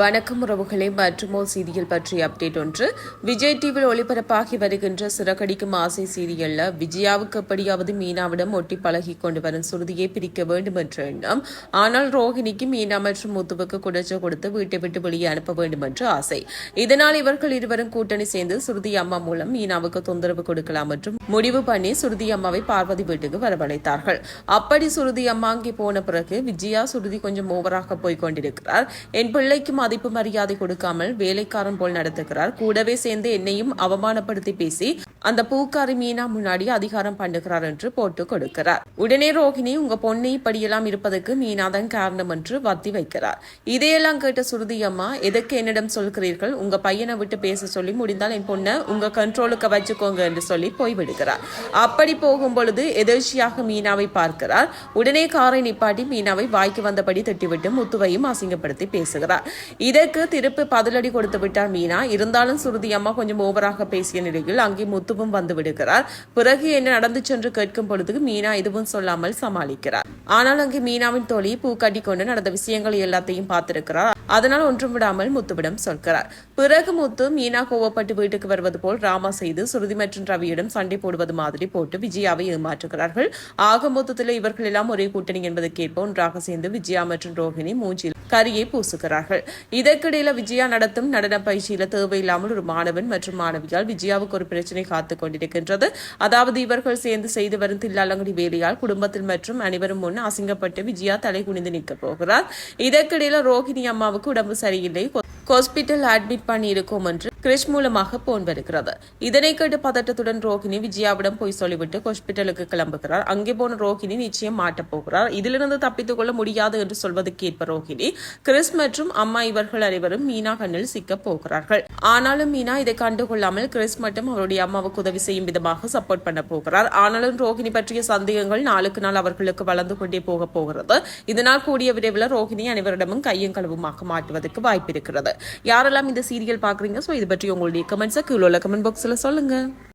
வணக்கம் உறவுகளே. மற்றும் சீரியல் பற்றிய அப்டேட் ஒன்று. விஜய் டிவியில் ஒளிபரப்பாகி வருகின்ற சிறகடிக்கும் ஆசை சீரியல்ல விஜயாவுக்கு எப்படியாவது மீனாவிடம் ஒட்டி பழகி கொண்டு வரும் சுருதியை பிரிக்க வேண்டும் என்ற எண்ணம். ஆனால் ரோஹிணிக்கு மீனா மற்றும் முத்துவுக்கு குடைச்ச கொடுத்து வீட்டை விட்டு வெளியே அனுப்ப வேண்டும் என்று ஆசை. இதனால் இவர்கள் இருவரும் கூட்டணி சேர்ந்து சுருதி அம்மா மூலம் மீனாவுக்கு தொந்தரவு கொடுக்கலாம் மற்றும் முடிவு பண்ணி சுருதி அம்மாவை பார்வதி வீட்டுக்கு வரவழைத்தார்கள். அப்படி சுருதி அம்மா அங்கே போன பிறகு விஜயா சுருதி கொஞ்சம் ஓவராக போய் கொண்டிருக்கிறார். என் பிள்ளைக்கு மதிப்பு மரியாதை கொடுக்காமல் வேலைக்காரன் போல் நடத்துகிறார் கூடவே சேர்ந்து என்னையும் அவமானப்படுத்தி பேசி அந்த பூக்காரி மீனா முன்னாடி அதிகாரம் பண்ணுகிறார் என்று போட்டு கொடுக்கிறார். உடனே ரோகிணி உங்க பொண்ணு இப்படியெல்லாம் இருப்பதற்கு மீனா தான் காரணம் என்று வத்தி வைக்கிறார். இதையெல்லாம் கேட்ட சுருதி அம்மா எதற்கு என்னிடம் சொல்கிறீர்கள்? உங்க பையனை விட்டு பேச சொல்லி முடிந்தால் என் பொண்ணை உங்க கண்ட்ரோலுக்கு வச்சுக்கோங்க என்று சொல்லி போய்விடுகிறார் அப்படி போகும் பொழுது எதிர்ச்சியாக மீனாவை பார்க்கிறார். உடனே காரை நிப்பாட்டி மீனாவை வாய்க்கு வந்தபடி திட்டிவிட்டு முத்துவையும் அசிங்கப்படுத்தி பேசுகிறார். இதற்கு திருப்பி பதிலடி கொடுத்து விட்டார் மீனா. இருந்தாலும் சுருதி அம்மா கொஞ்சம் ஓவராக பேசிய நிலையில் அங்கே முத்துவும் வந்து விடுகிறார். பிறகு என்ன நடந்து சென்று கேட்கும் பொழுது மீனா எதுவும் சொல்லாமல் சமாளிக்கிறார். ஆனால் அங்கு மீனாவின் தோழி பூ கட்டி கொண்டு நடந்த விஷயங்கள் எல்லாத்தையும் பார்த்திருக்கிறார். அதனால் ஒன்றும் விடாமல் முத்துவிடம் சொல்கிறார். பிறகு முத்து மீனா கோவப்பட்டு வீட்டுக்கு வருவது போல் ராமா செய்து சுருதி மற்றும் ரவியிடம் சண்டை போடுவது மாதிரி போட்டு விஜயாவை ஏமாற்றுகிறார்கள். ஆக மொத்தத்தில் இவர்கள் எல்லாம் ஒரே கூட்டணி என்பதற்கேற்ப ஒன்றாக சேர்ந்து விஜயா மற்றும் ரோஹிணி மூஞ்சில் கரியை பூசுகிறார்கள். இதற்கிடையில விஜயா நடத்தும் நடன பயிற்சியில தேவையில்லாமல் ஒரு மாணவன் மற்றும் மாணவியால் விஜயாவுக்கு ஒரு பிரச்சனை காத்துக் கொண்டிருக்கின்றது. அதாவது இவர்கள் சேர்ந்து செய்து வரும் தில்லாலங்கடி வேலையால் குடும்பத்தில் மற்றும் அனைவரும் முன் அசிங்கப்பட்டு விஜயா தலை குனிந்து நிற்கப் போகிறார். இதற்கிடையில ரோஹிணி அம்மாவுக்கு உடம்பு சரியில்லை. ஹாஸ்பிட்டல் அட்மிட் பண்ணியிருக்கோம் என்று கிரிஷ் மூலமாக போன் வருகிறது. இதனை கேட்டு பதட்டத்துடன் ரோஹிணி விஜயாவிடம் போய் சொல்லிவிட்டு ஹாஸ்பிட்டலுக்கு கிளம்புகிறார். அங்கே போன ரோஹிணி நிச்சயம் மாட்டப் போகிறார். இதிலிருந்து தப்பித்துக் கொள்ள முடியாது என்று சொல்வதற்கு ஏற்ப ரோஹிணி கிறிஸ் மற்றும் அம்மா இவர்கள் அனைவரும் மீனா கண்ணில் சிக்கப் போகிறார்கள். ஆனாலும் மீனா இதை கண்டுகொள்ளாமல் கிறிஸ் மட்டும் அவருடைய அம்மாவுக்கு உதவி செய்யும் விதமாக சப்போர்ட் பண்ண போகிறார். ஆனாலும் ரோஹிணி பற்றிய சந்தேகங்கள் நாளுக்கு நாள் அவர்களுக்கு வளர்ந்து கொண்டே போக போகிறது. இதனால் கூடிய விரைவில் ரோஹிணி அனைவரிடமும் கையும் களவுமாக மாற்றுவதற்கு வாய்ப்பு இருக்கிறது. யாரெல்லாம் இந்த சீரியல் பாக்குறீங்க சோ இது பற்றி உங்களுடைய கமெண்ட்ஸை கீழே உள்ள கமெண்ட் பாக்ஸ்ல சொல்லுங்க.